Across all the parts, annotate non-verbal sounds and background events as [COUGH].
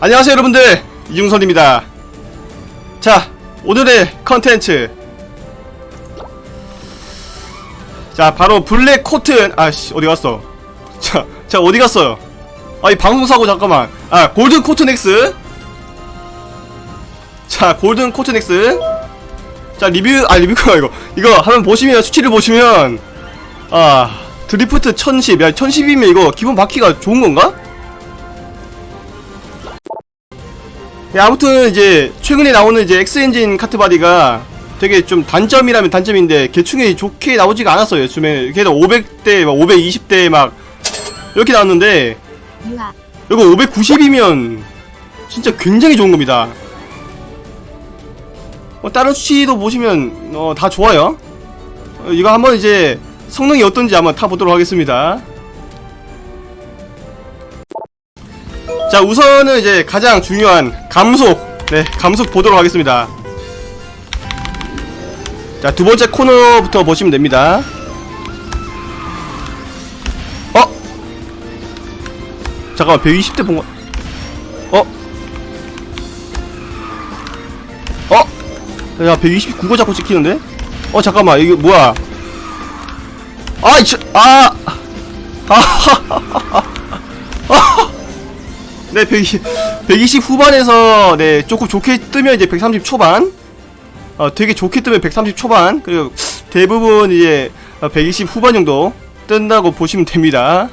안녕하세요 여러분들. 이중선입니다. 자 오늘의 컨텐츠. 자 바로 블랙 코튼 아씨 어디 갔어? 자, 자 어디 갔어요? 아 이 방송사고 잠깐만. 아 골든 코튼 X? 자 골든 코튼 X? 자 리뷰 아 리뷰가 [LAUGHS] 이거 이거 한번 보시면 수치를 보시면 아 드리프트 1010야 1010이면 이거 기본 바퀴가 좋은 건가? 예, 아무튼 이제 최근에 나오는 이제 X 엔진 카트 바디가 되게 좀 단점이라면 단점인데 개충이 좋게 나오지가 않았어요. 요즘에 걔도 500대, 막 520대 막 이렇게 나왔는데 이거 590이면 진짜 굉장히 좋은 겁니다. 어, 다른 수치도 보시면 어, 다 좋아요. 어, 이거 한번 이제 성능이 어떤지 한번 타보도록 하겠습니다. 자 우선은 이제 가장 중요한 감속 네 감속 보도록 하겠습니다 자 두번째 코너부터 보시면 됩니다 어? 잠깐만 120대 본거 어? 어? 야 129거 자꾸 찍히는데? 어 잠깐만 이게 뭐야 아이 저, 아 [LAUGHS] 아하하하 네, 120, 120 후반에서 네 조금 좋게 뜨면 이제 130 초반. 어, 되게 좋게 뜨면 130 초반. 그리고 대부분 이제 120 후반 정도 뜬다고 보시면 됩니다.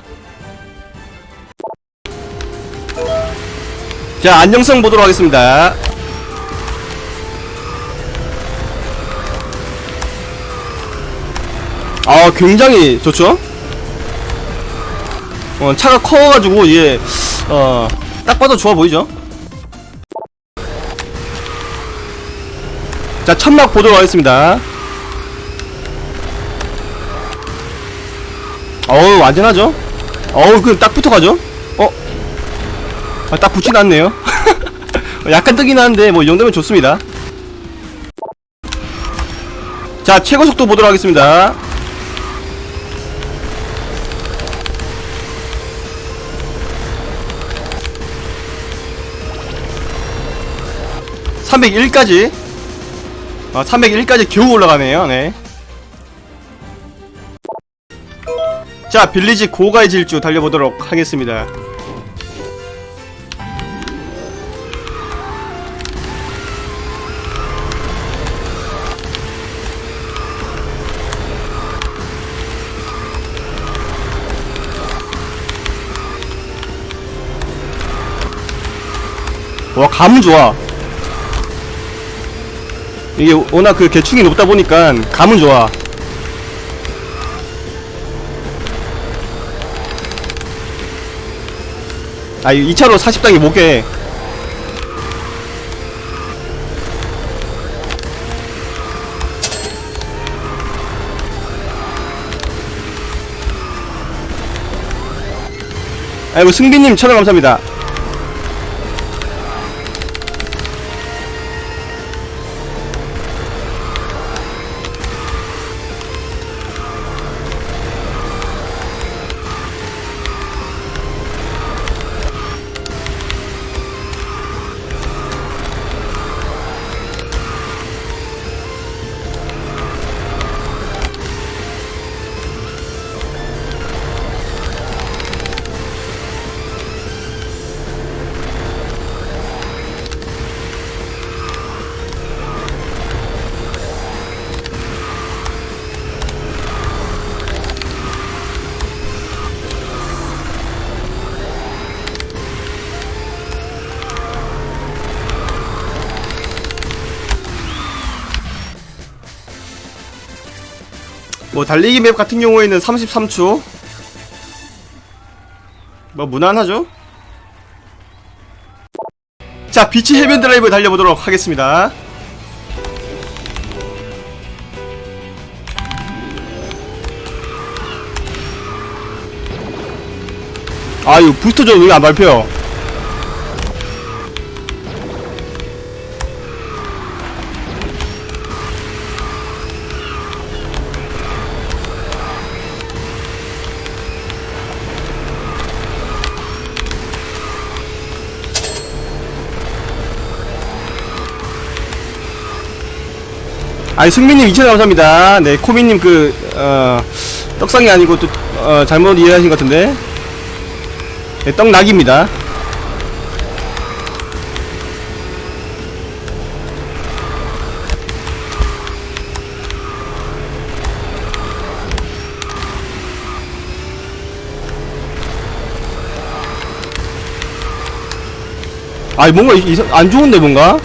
자, 안정성 보도록 하겠습니다. 아, 굉장히 좋죠? 어, 차가 커가지고, 이게, 어, 딱 봐도 좋아 보이죠? 자, 천막 보도록 하겠습니다. 어우, 완전하죠? 어우, 그냥 딱 붙어가죠? 어? 아, 딱 붙진 않네요. [LAUGHS] 약간 뜨긴 하는데, 뭐, 이 정도면 좋습니다. 자, 최고 속도 보도록 하겠습니다. (301까지) 아, 301까지 겨우 올라가네요, 네. 자, 빌리지 고가의 질주 달려보도록 하겠습니다. 와, 감은 좋아. 이게 워낙 그 개충이 높다 보니까 감은 좋아. 아, 이 2차로 40당이 못게. 아이고, 승빈님 천원 감사합니다. 뭐 달리기 맵 같은 경우에는 33초. 뭐 무난하죠? 자 비치 해변 드라이브 달려보도록 하겠습니다. 아유 부스터 좀왜안 밟혀 아니 승민님 2천 감사합니다. 네 코미님 그 어, 떡상이 아니고 또 어, 잘못 이해하신 것 같은데. 네, 떡락입니다. 아니 뭔가 이상 안 좋은데 뭔가?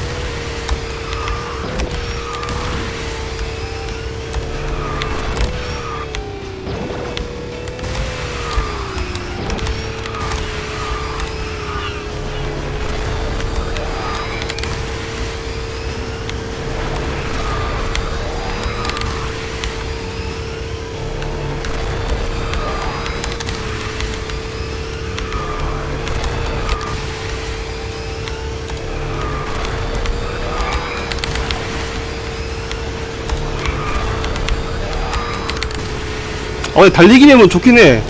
어, 달리기 되면 좋긴 해.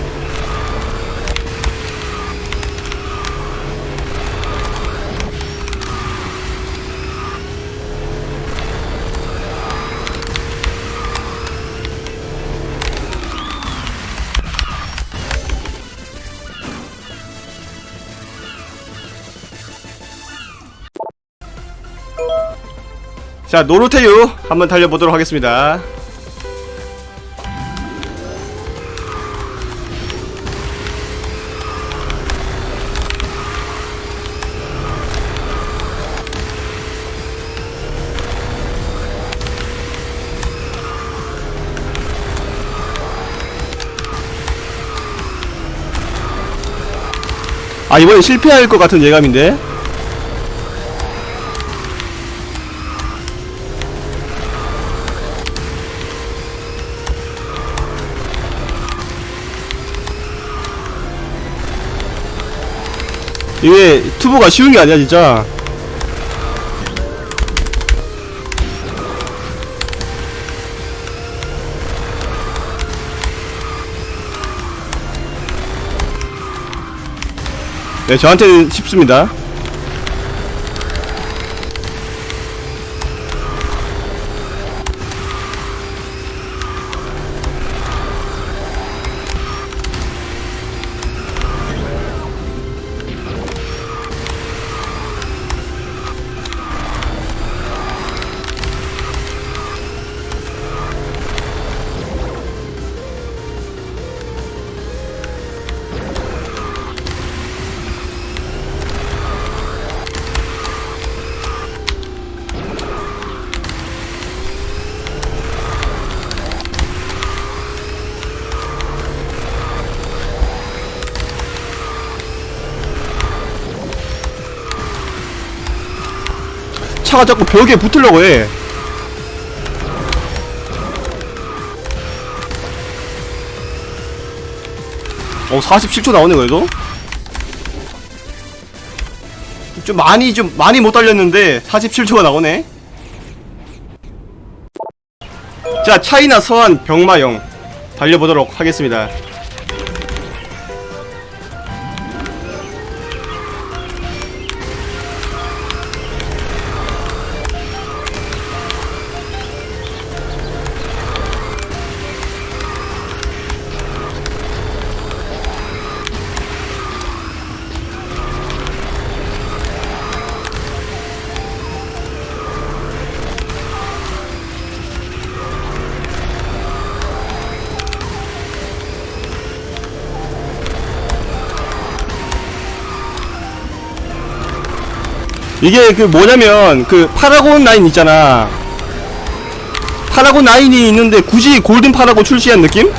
자, 노르테유 한번 달려보도록 하겠습니다. 아 이번엔 실패할 것 같은 예감인데? 이게 투보가 쉬운 게 아니야 진짜 네 저한테는 쉽습니다 차가 자꾸 벽에 붙으려고 해 어, 47초 나오네, 그래도? 좀 많이, 좀, 많이 못 달렸는데, 47초가 나오네? 자, 차이나 서한 병마용. 달려보도록 하겠습니다. 이게 그 뭐냐면 그 파라곤 라인 있잖아 파라곤 라인이 있는데 굳이 골든 파라곤 출시한 느낌?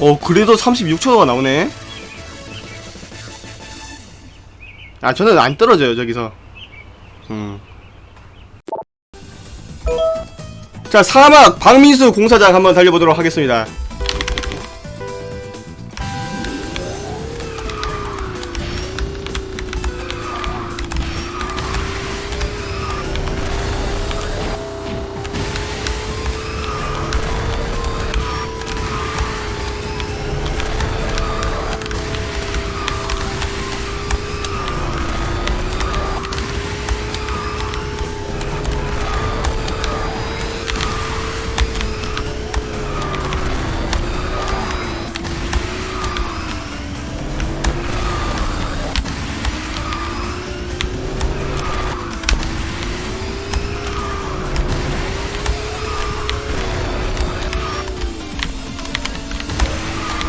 어 그래도 36초가 나오네. 아 저는 안 떨어져요 저기서. 음. 자 사막 박민수 공사장 한번 달려보도록 하겠습니다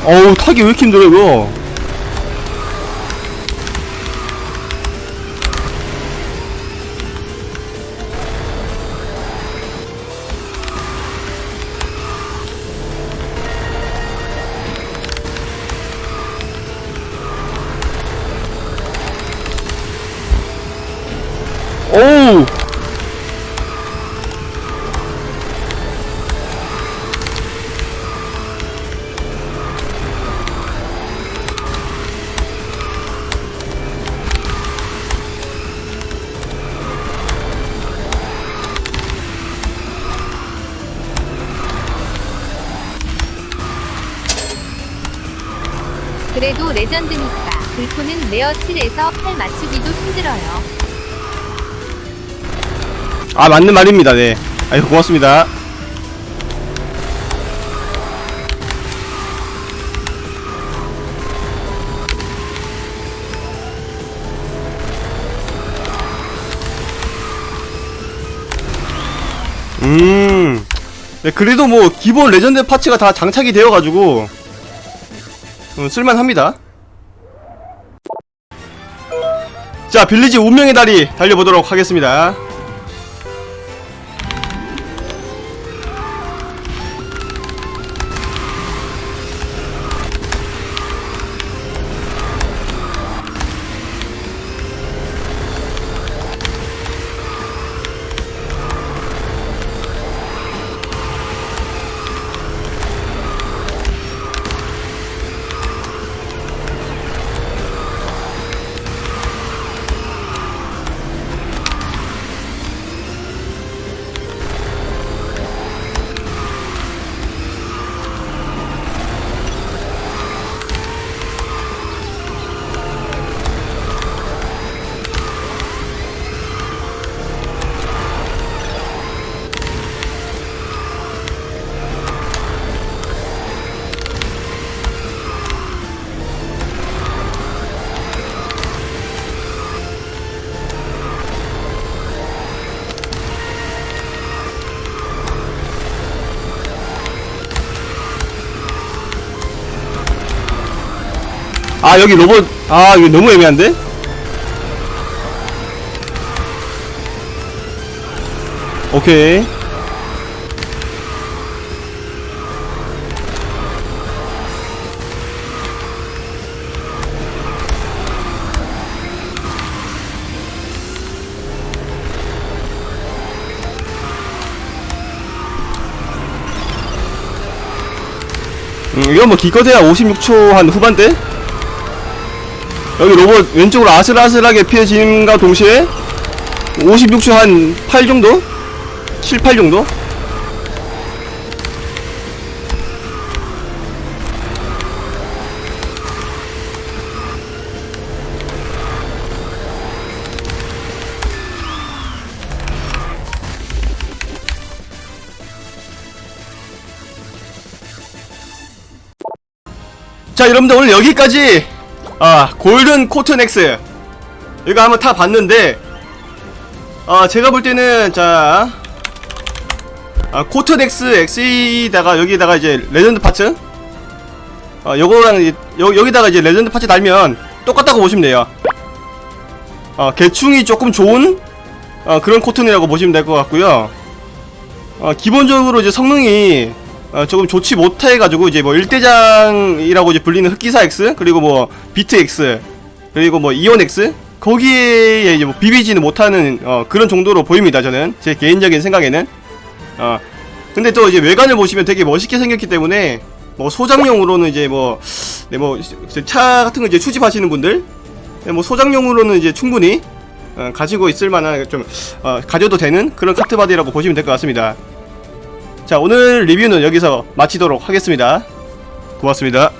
어우 타기 왜 이렇게 힘들어 이거? 오우 그래도 레전드니까 불토는 레어 7에서 팔 맞추기도 힘들어요. 아 맞는 말입니다. 네. 아유 고맙습니다. 음. 네, 그래도 뭐 기본 레전드 파츠가 다 장착이 되어가지고 음, 쓸만합니다. 자 빌리지 운명의 다리 달려보도록 하겠습니다 아 여기 로봇 아 이거 너무 애매한데? 오케이 음, 이건 뭐 기껏해야 56초 한 후반대? 여기 로봇 왼쪽으로 아슬아슬하게 피해짐과 동시에 56초 한 8 정도? 7, 8 정도? 자 여러분들 오늘 여기까지 아 골든 X 이거 한번 타 봤는데 아 제가 볼 때는 자 아, 코튼 X X에다가 여기다가 이제 레전드 파츠? 어 요거랑 이제 여, 여기다가 이제 레전드 파츠 달면 똑같다고 보시면 돼요. 어 개충이 조금 좋은 어, 그런 코튼이라고 보시면 될 것 같고요. 어 기본적으로 이제 성능이 어, 조금 좋지 못해가지고 이제 뭐 1대장이라고 이제 불리는 흑기사 X 그리고 뭐 비트 X 그리고 뭐 이온 X 거기에 이제 뭐 비비지는 못하는 어, 그런 정도로 보입니다 저는 제 개인적인 생각에는 어 근데 또 이제 외관을 보시면 되게 멋있게 생겼기 때문에 뭐 소장용으로는 이제 뭐네뭐차 같은 거 이제 수집하시는 분들 네, 뭐 소장용으로는 이제 충분히 어, 가지고 있을 만한 좀 어, 가져도 되는 그런 카트 바디라고 보시면 될 것 같습니다. 자 오늘 리뷰는 여기서 마치도록 하겠습니다. 고맙습니다.